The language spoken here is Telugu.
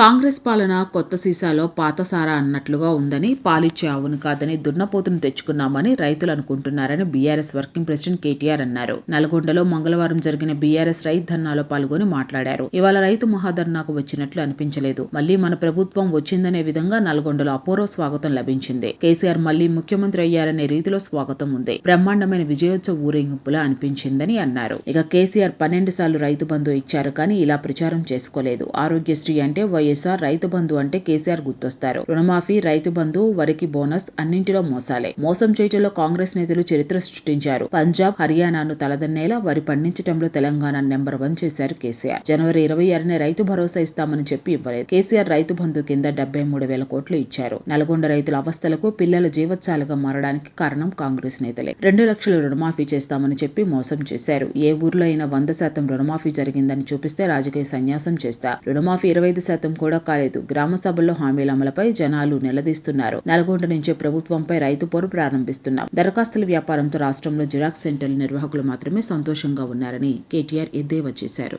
కాంగ్రెస్ పాలన కొత్త సీసాలో పాత సారా అన్నట్లుగా ఉందని పాలిచ్చే ఆవును కాదని దున్నపోతును తెచ్చుకున్నామని రైతులు అనుకుంటున్నారని బీఆర్ఎస్ వర్కింగ్ ప్రెసిడెంట్ కేటీఆర్ అన్నారు. నల్గొండలో మంగళవారం జరిగిన బీఆర్ఎస్ రైతు ధర్నాలో పాల్గొని మాట్లాడారు. ఇవాళ రైతు మహాధర్నాకు వచ్చినట్లు అనిపించలేదు. మళ్ళీ మన ప్రభుత్వం వచ్చిందనే విధంగా నల్గొండలో అపూర్వ స్వాగతం లభించింది. కేసీఆర్ మళ్ళీ ముఖ్యమంత్రి అయ్యారనే రీతిలో స్వాగతం ఉంది. బ్రహ్మాండమైన విజయోత్సవ ఊరేగింపులా అనిపించిందని అన్నారు. ఇక కేసీఆర్ పన్నెండు సార్లు రైతు బంధు ఇచ్చారు కానీ ఇలా ప్రచారం చేసుకోలేదు. ఆరోగ్యశ్రీ అంటే వైఎస్ఆర్ రైతు బంధు అంటే కేసీఆర్ గుర్తొస్తారు. రుణమాఫీ రైతు బంధు వరికి బోనస్ అన్నింటిలో మోసాలే. మోసం చేయటంలో కాంగ్రెస్ నేతలు చరిత్ర సృష్టించారు. పంజాబ్ హర్యానాను తలదన్నేలా వరి పండించడంలో తెలంగాణ నెంబర్ వన్ చేశారు కేసీఆర్. జనవరి ఇరవై ఆరునే రైతు భరోసా ఇస్తామని చెప్పి ఇవ్వలేదు. కేసీఆర్ రైతు బంధు కింద డెబ్బై మూడు వేల కోట్లు ఇచ్చారు. నల్గొండ రైతుల అవస్థలకు పిల్లల జీవత్సాలుగా మారడానికి కారణం కాంగ్రెస్ నేతలే. రెండు లక్షల రుణమాఫీ చేస్తామని చెప్పి మోసం చేశారు. ఏ ఊర్లో అయినా వంద శాతం రుణమాఫీ జరిగిందని చూపిస్తే రాజకీయ సన్యాసం చేస్తా. రుణమాఫీ ఇరవై ఐదు శాతం కూడా కాలేదు. గ్రామ సభల్లో హామీల అమలుపై జనాలు నిలదీస్తున్నారు. నల్గొండ నుంచే ప్రభుత్వంపై రైతు పోరు ప్రారంభిస్తున్నాం. దరఖాస్తుల వ్యాపారంతో రాష్ట్రంలో జిరాక్స్ సెంటర్ల నిర్వాహకులు మాత్రమే సంతోషంగా ఉన్నారని కేటీఆర్ ఎద్దేవా చేశారు.